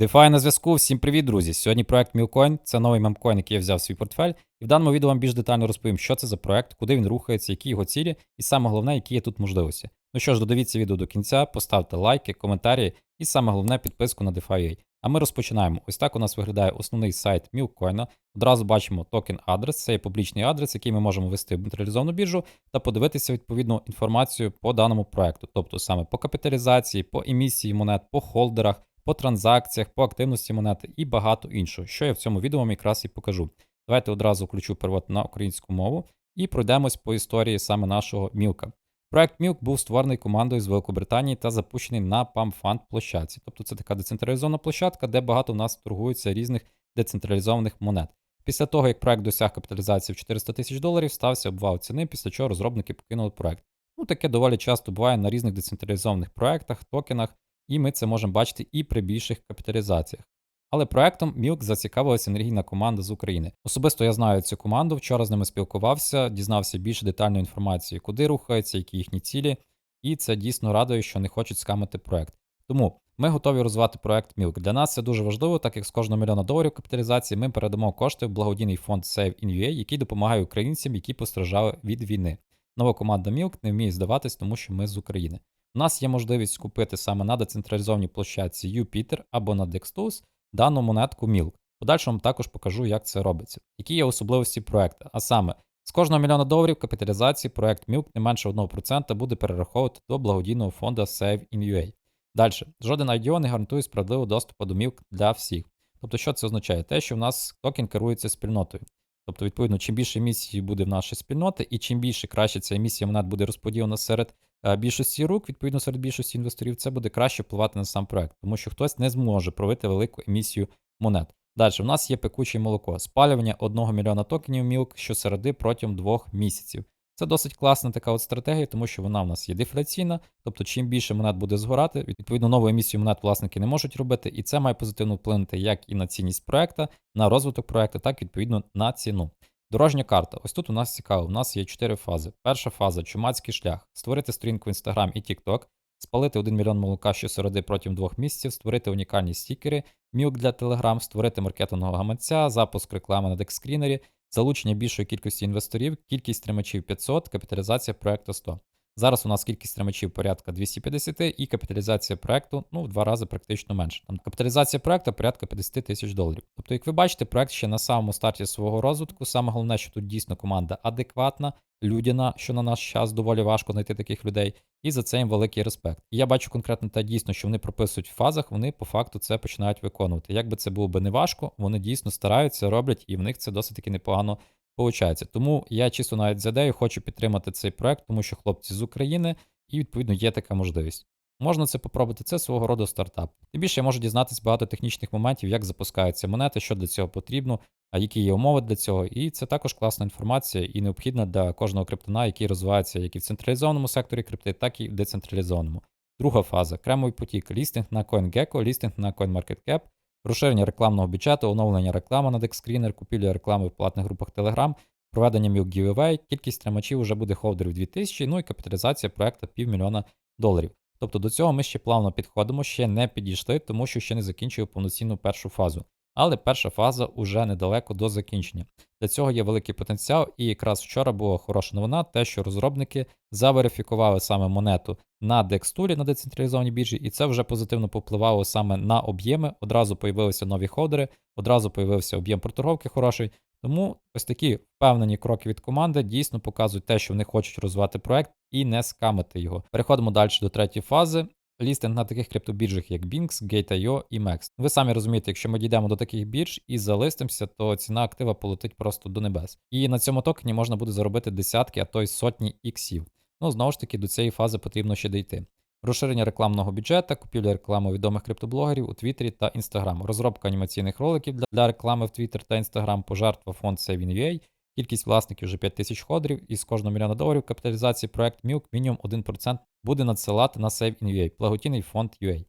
DeFi на зв'язку. Всім привіт, друзі. Сьогодні проект Milcoin. Це новий мемкоін, який я взяв в свій портфель. І в даному відео вам більш детально розповім, що це за проект, куди він рухається, які його цілі, і саме головне, які є тут можливості. Ну що ж, додивіться відео до кінця, поставте лайки, коментарі і саме головне підписку на DeFi. А ми розпочинаємо. Ось так у нас виглядає основний сайт Milcoin. Одразу бачимо токен адрес, це є публічний адрес, який ми можемо ввести в централізовану біржу та подивитися відповідну інформацію по даному проекту, тобто саме по капіталізації, по емісії монет, по холдерах по транзакціях, по активності монети і багато іншого, що я в цьому відео якраз і покажу. Давайте одразу включу перевод на українську мову і пройдемось по історії саме нашого мілка. Проект Milk був створений командою з Великобританії та запущений на PAMFund площадці. Тобто це така децентралізована площадка, де багато в нас торгується різних децентралізованих монет. Після того, як проект досяг капіталізації в 400 тисяч доларів, стався обвал ціни, після чого розробники покинули проект. Ну, таке доволі часто буває на різних децентралізованих проектах, токенах, і ми це можемо бачити і при більших капіталізаціях. Але проектом Milk зацікавилася енергійна команда з України. Особисто я знаю цю команду, вчора з ними спілкувався, дізнався більше детальної інформації, куди рухаються, які їхні цілі, і це дійсно радує, що не хочуть скамити проект. Тому ми готові розвивати проект Milk. Для нас це дуже важливо, так як з кожного мільйона доларів капіталізації ми передамо кошти в благодійний фонд Save in UA, який допомагає українцям, які постраждали від війни. Нова команда Milk не вміє здаватись, тому що ми з України. У нас є можливість купити саме на децентралізованій площадці Jupiter або на Dextos дану монетку Milk. Подальшому також покажу, як це робиться. Які є особливості проекту. А саме, з кожного мільйона доларів капіталізації проект Milk не менше 1% буде перераховувати до благодійного фонду Save in UA. Далі, жоден IDO не гарантує справедливого доступу до Milk для всіх. Тобто, що це означає? Те, що в нас токен керується спільнотою. Тобто, відповідно, чим більше емісії буде в нашій спільноти, і чим більше краще ця емісія монет буде розподілена серед більшості рук, відповідно, серед більшості інвесторів, це буде краще впливати на сам проект, тому що хтось не зможе провити велику емісію монет. Далі, у нас є пекуче молоко, спалювання 1 мільйона токенів мілк щосереди протягом двох місяців. Це досить класна така от стратегія, тому що вона в нас є дефляційна, тобто чим більше монет буде згорати, відповідно нову емісію монет власники не можуть робити, і це має позитивно вплинути як і на цінність проекту, на розвиток проекту, так і відповідно на ціну. Дорожня карта. Ось тут у нас цікаво. У нас є чотири фази. Перша фаза чумацький шлях. Створити сторінку Instagram і TikTok, спалити 1 мільйон молока щосереди протягом двох місяців, створити унікальні стікери, мілк для Telegram, створити маркетингового гаманця, запуск реклами на декскрінері, залучення більшої кількості інвесторів, кількість тримачів 500, капіталізація проекту 100. Зараз у нас кількість тримачів порядка 250 і капіталізація проекту ну, в два рази практично менше. Там капіталізація проекту порядка 50 тисяч доларів. Тобто, як ви бачите, проект ще на самому старті свого розвитку. Саме головне, що тут дійсно команда адекватна, людяна, що на наш час доволі важко знайти таких людей, і за це їм великий респект. І я бачу конкретно те дійсно, що вони прописують в фазах, вони по факту це починають виконувати. Як би це було би не важко, вони дійсно стараються, роблять, і в них це досить таки непогано Получається. Тому я чисто навіть з ідею хочу підтримати цей проект, тому що хлопці з України, і відповідно є така можливість. Можна це попробувати, це свого роду стартап. Тим більше я можу дізнатися багато технічних моментів, як запускаються монети, що для цього потрібно, а які є умови для цього. І це також класна інформація і необхідна для кожного криптона, який розвивається як і в централізованому секторі крипти, так і в децентралізованому. Друга фаза кремовий потік, лістинг на CoinGecko, лістинг на CoinMarketCap, розширення рекламного бюджету, оновлення реклами на декскрінер, купівля реклами в платних групах Telegram, проведення Milk Giveaway, кількість тримачів вже буде холдерів 2000, ну і капіталізація проекту півмільйона доларів. Тобто до цього ми ще плавно підходимо, ще не підійшли, тому що ще не закінчили повноцінну першу фазу. Але перша фаза уже недалеко до закінчення. Для цього є великий потенціал, і якраз вчора була хороша новина, те, що розробники заверифікували саме монету на Dextool, на децентралізованій біржі, і це вже позитивно попливало саме на об'єми. Одразу появилися нові ходери, одразу появився об'єм проторговки хороший. Тому ось такі впевнені кроки від команди дійсно показують те, що вони хочуть розвивати проект і не скамити його. Переходимо далі до третьої фази лістинг на таких криптобіржах, як Binx, Gate.io і MEX. Ви самі розумієте, якщо ми дійдемо до таких бірж і залистимося, то ціна актива полетить просто до небес. І на цьому токені можна буде заробити десятки, а то й сотні іксів. Ну, знову ж таки, до цієї фази потрібно ще дійти. Розширення рекламного бюджету, купівля реклами відомих криптоблогерів у Твіттері та Інстаграм, розробка анімаційних роликів для реклами в Твіттер та Інстаграм, пожертва фонд SavingUA, Кількість власників вже 5 тисяч ходерів, і з кожного мільйона доларів капіталізації проект Milk мінімум 1% буде надсилати на Save благодійний фонд UA.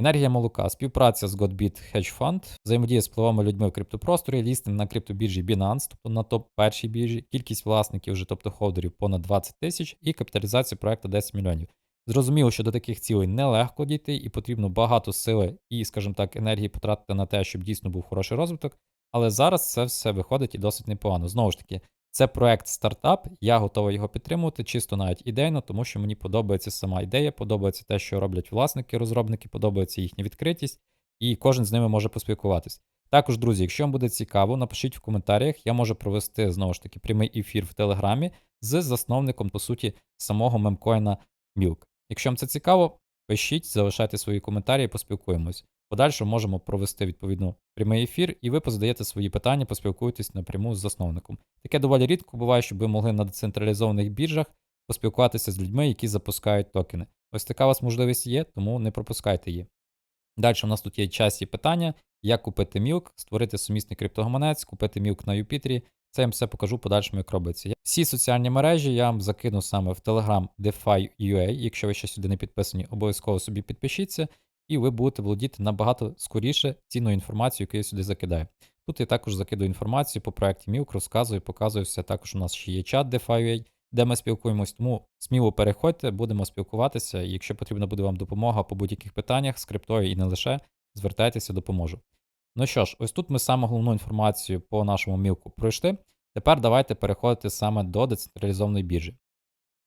Енергія молока, співпраця з Godbit Hedge Fund, взаємодія з впливовими людьми в криптопросторі, лістинг на криптобіржі Binance, тобто на топ-першій біржі, кількість власників вже, тобто холдерів понад 20 тисяч і капіталізація проекту 10 мільйонів. Зрозуміло, що до таких цілей нелегко дійти, і потрібно багато сили і, скажімо так, енергії потратити на те, щоб дійсно був хороший розвиток. Але зараз це все виходить і досить непогано. Знову ж таки, це проект стартап, я готовий його підтримувати, чисто навіть ідейно, тому що мені подобається сама ідея, подобається те, що роблять власники, розробники, подобається їхня відкритість, і кожен з ними може поспілкуватись. Також, друзі, якщо вам буде цікаво, напишіть в коментарях, я можу провести знову ж таки прямий ефір в Телеграмі з засновником, по суті, самого мемкоїна Milk. Якщо вам це цікаво, пишіть, залишайте свої коментарі, поспілкуємось. Подальше можемо провести відповідно прямий ефір, і ви позадаєте свої питання, поспілкуєтесь напряму з засновником. Таке доволі рідко буває, щоб ви могли на децентралізованих біржах поспілкуватися з людьми, які запускають токени. Ось така у вас можливість є, тому не пропускайте її. Далі у нас тут є часті питання, як купити мілк, створити сумісний криптогаманець, купити мілк на Юпітері. Це я вам все покажу подальшому, як робиться. Всі соціальні мережі я вам закину саме в Telegram DeFi.ua. Якщо ви ще сюди не підписані, обов'язково собі підпишіться, і ви будете володіти набагато скоріше цінною інформацією, яку я сюди закидаю. Тут я також закидую інформацію по проєкті Milk, розказую, показую все. Також у нас ще є чат DeFi.ua, де ми спілкуємось, тому сміло переходьте, будемо спілкуватися. І якщо потрібна буде вам допомога по будь-яких питаннях з криптою і не лише, звертайтеся, допоможу. Ну що ж, ось тут ми саме головну інформацію по нашому мілку пройшли. Тепер давайте переходити саме до децентралізованої біржі.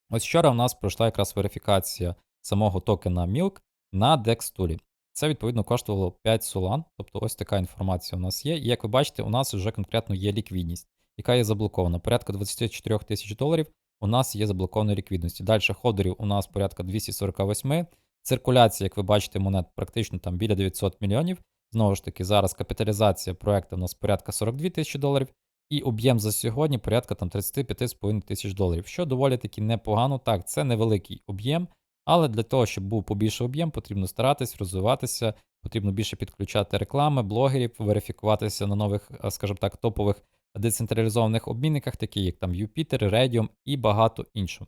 Ось вчора в нас пройшла якраз верифікація самого токена Milk на DEX Це відповідно коштувало 5 Solana, тобто ось така інформація у нас є. І як ви бачите, у нас вже конкретно є ліквідність, яка є заблокована. Порядка 24 тисяч доларів у нас є заблокованої ліквідності. Далі ходерів у нас порядка 248. Циркуляція, як ви бачите, монет практично там біля 900 мільйонів. Знову ж таки, зараз капіталізація проекту у нас порядка 42 тисячі доларів, і об'єм за сьогодні порядка там 35,5 тисяч доларів, що доволі таки непогано. Так, це невеликий об'єм, але для того, щоб був побільший об'єм, потрібно старатись, розвиватися, потрібно більше підключати реклами, блогерів, верифікуватися на нових, скажімо так, топових децентралізованих обмінниках, такі як там Jupiter, Radium і багато іншого.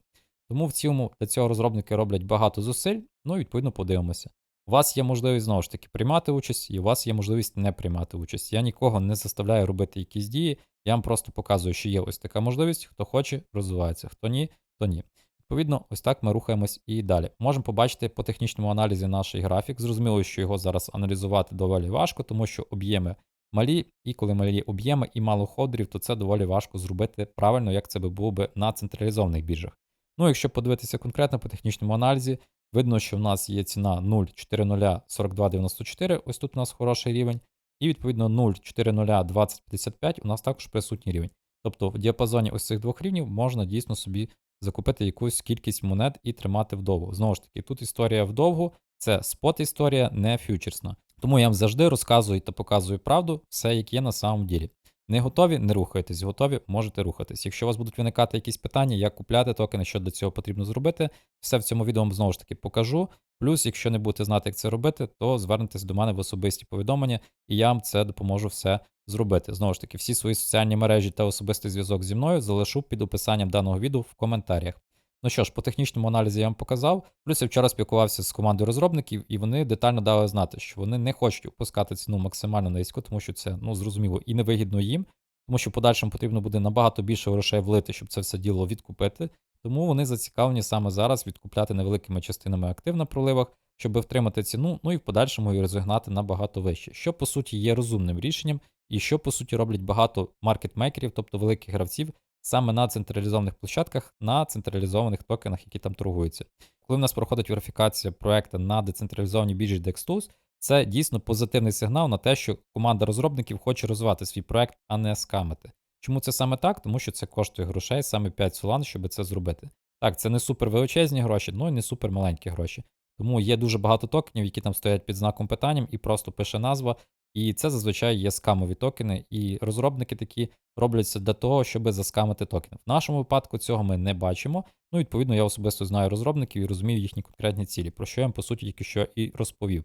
Тому в цілому для цього розробники роблять багато зусиль, ну і відповідно подивимося. У вас є можливість знову ж таки приймати участь, і у вас є можливість не приймати участь. Я нікого не заставляю робити якісь дії. Я вам просто показую, що є ось така можливість. Хто хоче, розвивається, хто ні, то ні. Відповідно, ось так ми рухаємось і далі. Можемо побачити по технічному аналізі наш графік. Зрозуміло, що його зараз аналізувати доволі важко, тому що об'єми малі, і коли малі об'єми і мало ходерів, то це доволі важко зробити правильно, як це би було би на централізованих біржах. Ну, якщо подивитися конкретно по технічному аналізі, видно, що в нас є ціна 0,404294, ось тут у нас хороший рівень, і відповідно 0,402055 у нас також присутній рівень. Тобто в діапазоні ось цих двох рівнів можна дійсно собі закупити якусь кількість монет і тримати вдовго. Знову ж таки, тут історія вдовгу, це спот історія, не фьючерсна. Тому я вам завжди розказую та показую правду, все, як є на самом ділі. Не готові, не рухайтесь, готові, можете рухатись. Якщо у вас будуть виникати якісь питання, як купляти токени, що для цього потрібно зробити, все в цьому відео вам знову ж таки покажу. Плюс, якщо не будете знати, як це робити, то звернетесь до мене в особисті повідомлення, і я вам це допоможу все зробити. Знову ж таки, всі свої соціальні мережі та особистий зв'язок зі мною залишу під описанням даного відео в коментарях. Ну що ж, по технічному аналізі я вам показав. Плюс я вчора спілкувався з командою розробників, і вони детально дали знати, що вони не хочуть опускати ціну максимально низько, тому що це ну зрозуміло і невигідно їм, тому що подальшому потрібно буде набагато більше грошей влити, щоб це все діло відкупити. Тому вони зацікавлені саме зараз відкупляти невеликими частинами актив на проливах, щоб втримати ціну, ну і в подальшому її розігнати набагато вище, що по суті є розумним рішенням, і що по суті роблять багато маркетмейкерів, тобто великих гравців, саме на централізованих площадках, на централізованих токенах, які там торгуються. Коли в нас проходить верифікація проекту на децентралізованій біржі DexTools, це дійсно позитивний сигнал на те, що команда розробників хоче розвивати свій проект, а не скамити. Чому це саме так? Тому що це коштує грошей, саме 5 солан, щоб це зробити. Так, це не супер величезні гроші, ну і не супер маленькі гроші. Тому є дуже багато токенів, які там стоять під знаком питанням, і просто пише назва. І це зазвичай є скамові токени, і розробники такі робляться для того, щоб заскамити токени. В нашому випадку цього ми не бачимо. Ну, відповідно, я особисто знаю розробників і розумію їхні конкретні цілі, про що я вам, по суті, тільки що і розповів.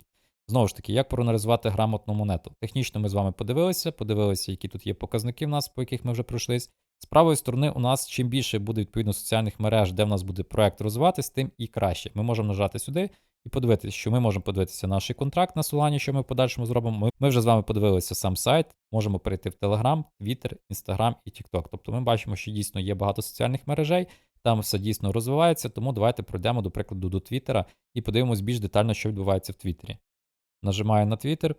Знову ж таки, як проаналізувати грамотну монету. Технічно ми з вами подивилися, подивилися, які тут є показники в нас, по яких ми вже пройшлись. З правої сторони, у нас чим більше буде відповідно соціальних мереж, де в нас буде проект розвиватись, тим і краще. Ми можемо нажати сюди і подивитися, що ми можемо подивитися наш контракт на Solana, що ми в подальшому зробимо. Ми, вже з вами подивилися сам сайт, можемо перейти в Telegram, Twitter, Instagram і TikTok. Тобто ми бачимо, що дійсно є багато соціальних мережей. Там все дійсно розвивається, тому давайте пройдемо, до прикладу, до Твіттера і подивимось більш детально, що відбувається в Твіттері. Нажимаю на Твіттер,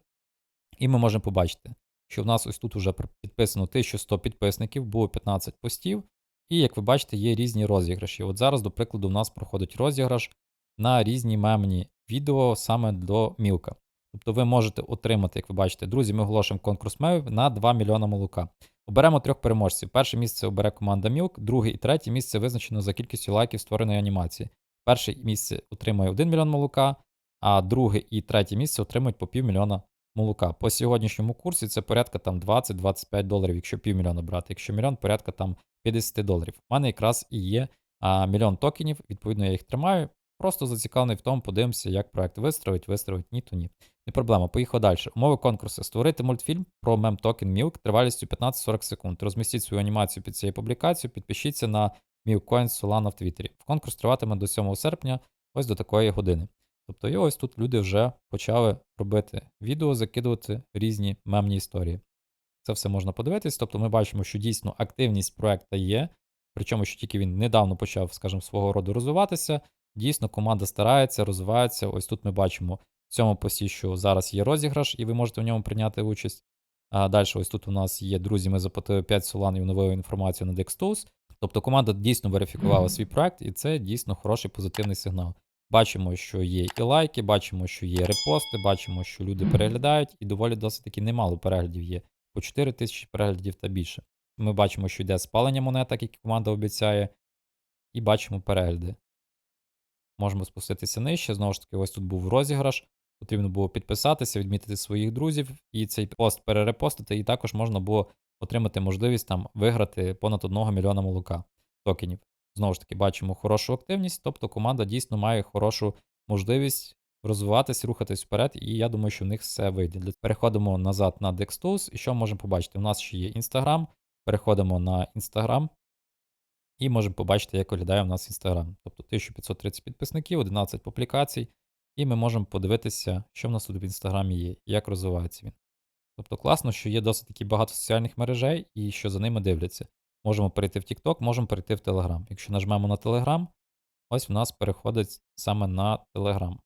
і ми можемо побачити, що в нас ось тут вже підписано 1100 підписників, було 15 постів. І як ви бачите, є різні розіграші. От зараз, до прикладу, у нас проходить розіграш на різні мемні відео саме до Мілка. Тобто ви можете отримати, як ви бачите, друзі, ми оголошуємо конкурс мемів на 2 мільйона молока. Оберемо трьох переможців. Перше місце обере команда Milk, друге і третє місце визначено за кількістю лайків створеної анімації. Перше місце отримує 1 мільйон молока, а друге і третє місце отримують по півмільйона молока. По сьогоднішньому курсі це порядка там 20-25 доларів, якщо півмільйона брати. Якщо мільйон, порядка там 50 доларів. У мене якраз і є а, мільйон токенів, відповідно, я їх тримаю. Просто зацікавлений в тому, подивимося, як проект вистроїть, вистроїть, ні, то ні. Не проблема, поїхав далі. Умови конкурсу. Створити мультфільм про мем токен Milk тривалістю 15-40 секунд. Розмістіть свою анімацію під цією публікацією, підпишіться на Milcoin Solana в Твіттері. Конкурс триватиме до 7 серпня, ось до такої години. Тобто, і ось тут люди вже почали робити відео, закидувати різні мемні історії. Це все можна подивитись. Тобто ми бачимо, що дійсно активність проекту є, причому що тільки він недавно почав, скажімо, свого роду розвиватися. Дійсно, команда старається, розвивається. Ось тут ми бачимо в цьому пості, що зараз є розіграш, і ви можете в ньому прийняти участь. А далі, ось тут у нас є друзі, ми заплатили 5 соланів новою інформацію на DexTools. Тобто команда дійсно верифікувала свій проект, і це дійсно хороший позитивний сигнал. Бачимо, що є і лайки, бачимо, що є репости, бачимо, що люди переглядають, і доволі досить таки немало переглядів є. По 4 тисячі переглядів та більше. Ми бачимо, що йде спалення монет, так як команда обіцяє, і бачимо перегляди. Можемо спуститися нижче. Знову ж таки, ось тут був розіграш. Потрібно було підписатися, відмітити своїх друзів і цей пост перерепостити, і також можна було отримати можливість там виграти понад 1 мільйона молока токенів. Знову ж таки, бачимо хорошу активність, тобто команда дійсно має хорошу можливість розвиватись, рухатись вперед, і я думаю, що в них все вийде. Переходимо назад на DexTools, і що можемо побачити? У нас ще є Instagram. Переходимо на Instagram. І можемо побачити, як виглядає у нас Instagram. Тобто 1530 підписників, 11 публікацій. І ми можемо подивитися, що в нас тут в інстаграмі є, як розвивається він. Тобто класно, що є досить таки багато соціальних мережей і що за ними дивляться. Можемо перейти в TikTok, можемо перейти в Telegram. Якщо нажмемо на Telegram, ось в нас переходить саме на Telegram.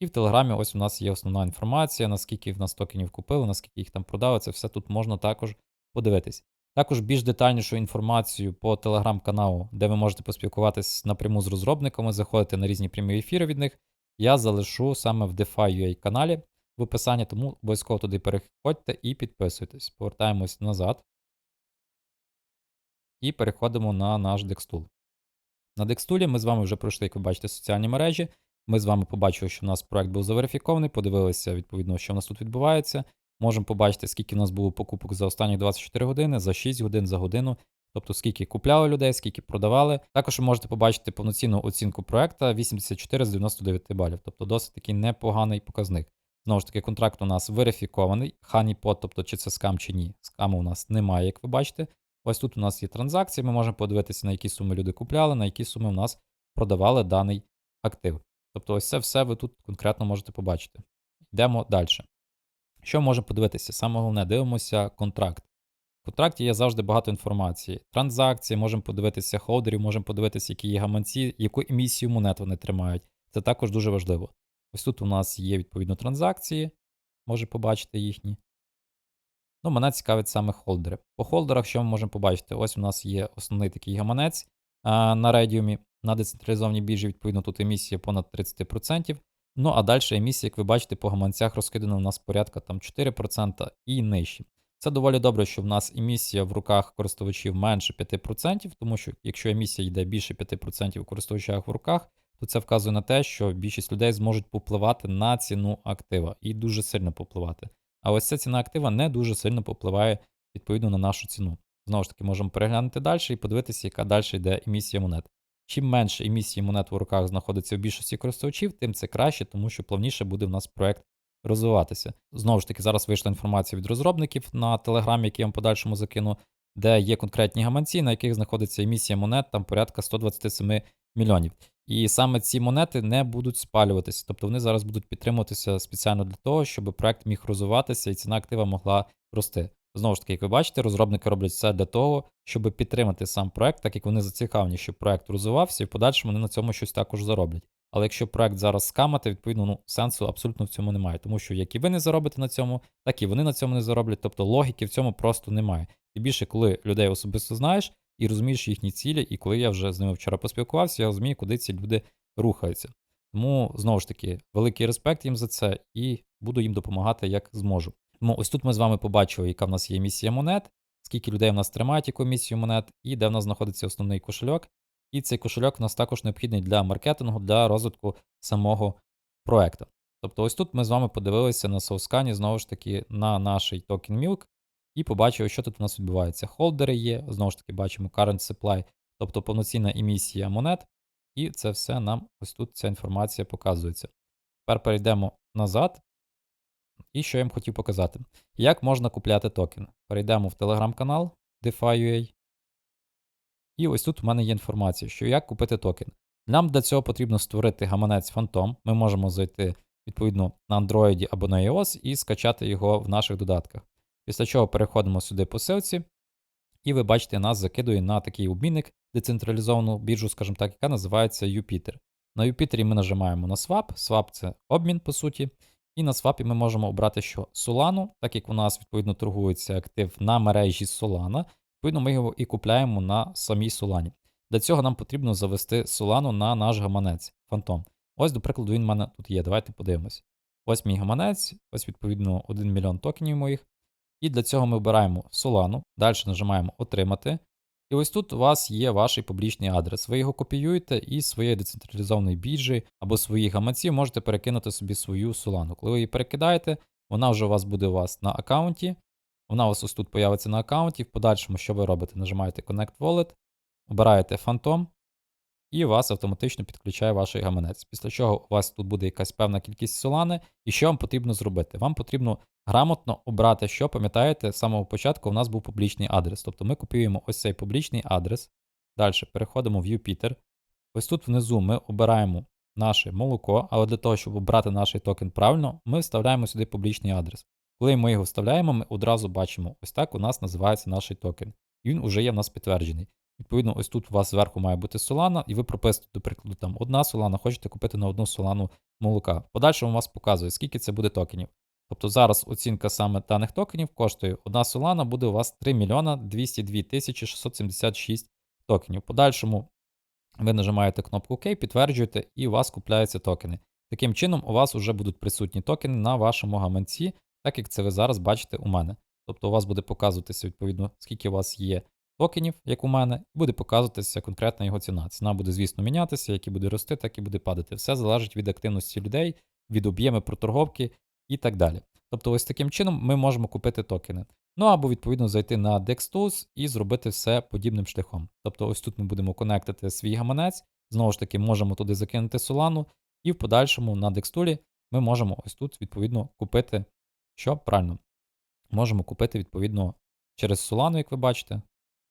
І в Телеграмі ось у нас є основна інформація, наскільки в нас токенів купили, наскільки їх там продали. Це все тут можна також подивитись. Також більш детальнішу інформацію по телеграм-каналу, де ви можете поспілкуватись напряму з розробниками, заходити на різні прямі ефіри від них, я залишу саме в DeFi.ua каналі в описанні, тому обов'язково туди переходьте і підписуйтесь. Повертаємось назад. І переходимо на наш Dextool. На Dextool ми з вами вже пройшли, як ви бачите, соціальні мережі. Ми з вами побачили, що у нас проект був заверифікований, подивилися, відповідно, що у нас тут відбувається. Можемо побачити, скільки у нас було покупок за останні 24 години, за 6 годин, за годину. Тобто, скільки купляли людей, скільки продавали. Також ви можете побачити повноцінну оцінку проекту 84 з 99 балів. Тобто досить такий непоганий показник. Знову ж таки, контракт у нас верифікований. Honeypot, тобто чи це скам, чи ні. Скаму у нас немає, як ви бачите. Ось тут у нас є транзакції. Ми можемо подивитися, на які суми люди купляли, на які суми у нас продавали даний актив. Тобто, ось це все ви тут конкретно можете побачити. Йдемо далі. Що можемо подивитися? Саме головне, дивимося контракт. В контракті є завжди багато інформації. Транзакції, можемо подивитися холдерів, можемо подивитися, які є гаманці, яку емісію монет вони тримають. Це також дуже важливо. Ось тут у нас є відповідно транзакції, може побачити їхні. Ну, мене цікавить саме холдери. По холдерах, що ми можемо побачити? Ось у нас є основний такий гаманець а, на Redium, на децентралізованій біржі, відповідно, тут емісія понад 30%. Ну, а далі емісія, як ви бачите, по гаманцях розкидана у нас порядка там 4% і нижче. Це доволі добре, що в нас емісія в руках користувачів менше 5%, тому що якщо емісія йде більше 5% у користувачах в руках, то це вказує на те, що більшість людей зможуть попливати на ціну актива і дуже сильно попливати. А ось ця ціна актива не дуже сильно попливає відповідно на нашу ціну. Знову ж таки, можемо переглянути далі і подивитися, яка далі йде емісія монет. Чим менше емісії монет в руках знаходиться в більшості користувачів, тим це краще, тому що плавніше буде в нас проект розвиватися. Знову ж таки, зараз вийшла інформація від розробників на телеграмі, який я вам подальшому закину, де є конкретні гаманці, на яких знаходиться емісія монет там порядка 127 мільйонів. І саме ці монети не будуть спалюватися, тобто вони зараз будуть підтримуватися спеціально для того, щоб проект міг розвиватися і ціна актива могла рости. Знову ж таки, як ви бачите, розробники роблять все для того, щоб підтримати сам проект, так як вони зацікавлені, щоб проект розвивався, і в подальшому вони на цьому щось також зароблять. Але якщо проект зараз скамати, відповідно, ну сенсу абсолютно в цьому немає, тому що як і ви не заробите на цьому, так і вони на цьому не зароблять. Тобто логіки в цьому просто немає. І більше, коли людей особисто знаєш і розумієш їхні цілі, і коли я вже з ними вчора поспілкувався, я розумію, куди ці люди рухаються. Тому знову ж таки, великий респект їм за це і буду їм допомагати як зможу. Тому ось тут ми з вами побачили, яка в нас є місія монет, скільки людей в нас тримають яку місію монет, і де в нас знаходиться основний кошельок. І цей кошельок у нас також необхідний для маркетингу, для розвитку самого проекту. Тобто, ось тут ми з вами подивилися на соускані, знову ж таки, на наш токен Milk, і побачили, що тут у нас відбувається. Холдери є, знову ж таки, бачимо current supply, тобто повноцінна емісія монет. І це все нам ось тут ця інформація показується. Тепер перейдемо назад. І що я їм хотів показати. Як можна купляти токени? Перейдемо в телеграм-канал DeFi.ua. І ось тут в мене є інформація, що як купити токен. Нам для цього потрібно створити гаманець Phantom. Ми можемо зайти відповідно на Android або на iOS і скачати його в наших додатках. Після чого переходимо сюди по ссылці, і ви бачите, нас закидує на такий обмінник децентралізовану біржу, скажімо так, яка називається Jupiter. На Юпітері ми нажимаємо на Swap. Swap це обмін, по суті. І на свапі ми можемо обрати, що Solano, так як у нас відповідно торгується актив на мережі Solana, відповідно ми його і купляємо на самій Solana. Для цього нам потрібно завести Solano на наш гаманець Phantom. Ось, до прикладу, він в мене тут є. Давайте подивимось. Ось мій гаманець, ось відповідно 1 мільйон токенів моїх. І для цього ми обираємо Solano, далі нажимаємо Отримати. І ось тут у вас є ваш публічний адрес. Ви його копіюєте і з своєї децентралізованої біржі або своїх гаманців можете перекинути собі свою Solana. Коли ви її перекидаєте, вона вже у вас буде у вас на аккаунті. Вона у вас ось тут появиться на аккаунті. В подальшому, що ви робите? Нажимаєте Connect Wallet, обираєте Phantom, і вас автоматично підключає ваш гаманець. Після чого у вас тут буде якась певна кількість Solana, і що вам потрібно зробити? Вам потрібно грамотно обрати, що пам'ятаєте, з самого початку у нас був публічний адрес. Тобто ми копіюємо ось цей публічний адрес. Далі переходимо в Юпітер. Ось тут внизу ми обираємо наше молоко, але для того, щоб обрати наш токен правильно, ми вставляємо сюди публічний адрес. Коли ми його вставляємо, ми одразу бачимо, ось так у нас називається наш токен. І він вже є в нас підтверджений. Відповідно, ось тут у вас зверху має бути солана, і ви прописуєте, до прикладу, там одна солана, хочете купити на одну солану молока. Подальшому вас показує, скільки це буде токенів. Тобто зараз оцінка саме даних токенів коштує одна солана, буде у вас 3 мільйона 202 тисячі 676 токенів. Подальшому ви нажимаєте кнопку ОК, підтверджуєте, і у вас купляються токени. Таким чином, у вас вже будуть присутні токени на вашому гаманці, так як це ви зараз бачите у мене. Тобто у вас буде показуватися, відповідно, скільки у вас є токенів, як у мене, і буде показуватися конкретна його ціна. Ціна буде, звісно, мінятися, як і буде рости, так і буде падати. Все залежить від активності людей, від об'єми проторговки і так далі. Тобто, ось таким чином ми можемо купити токени. Ну або, відповідно, зайти на DexTools і зробити все подібним шляхом. Тобто, ось тут ми будемо конектити свій гаманець, знову ж таки, можемо туди закинути Solana, і в подальшому на DexTool ми можемо ось тут, відповідно, купити, що правильно, можемо купити, відповідно, через Solana, як ви бачите,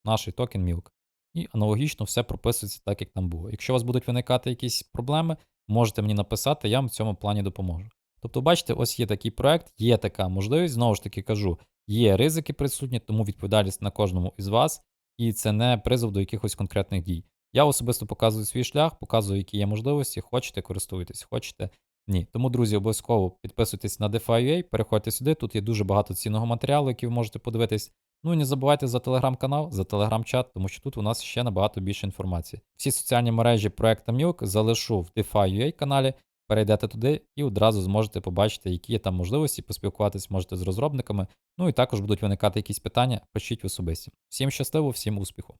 наш токен Milk. І аналогічно все прописується так, як там було. Якщо у вас будуть виникати якісь проблеми, можете мені написати, я вам в цьому плані допоможу. Тобто, бачите, ось є такий проект, є така можливість, знову ж таки кажу, є ризики присутні, тому відповідальність на кожному із вас, і це не призов до якихось конкретних дій. Я особисто показую свій шлях, показую, які є можливості, хочете користуйтесь, хочете ні. Тому, друзі, обов'язково підписуйтесь на DeFi.ua, переходьте сюди. Тут є дуже багато цінного матеріалу, який ви можете подивитись. Ну і не забувайте за телеграм-канал, за телеграм-чат, тому що тут у нас ще набагато більше інформації. Всі соціальні мережі проекту Milk залишу в DeFi.ua каналі. Перейдете туди і одразу зможете побачити, які є там можливості, поспілкуватись можете з розробниками. Ну і також будуть виникати якісь питання, пишіть в особисті. Всім щасливо, всім успіху!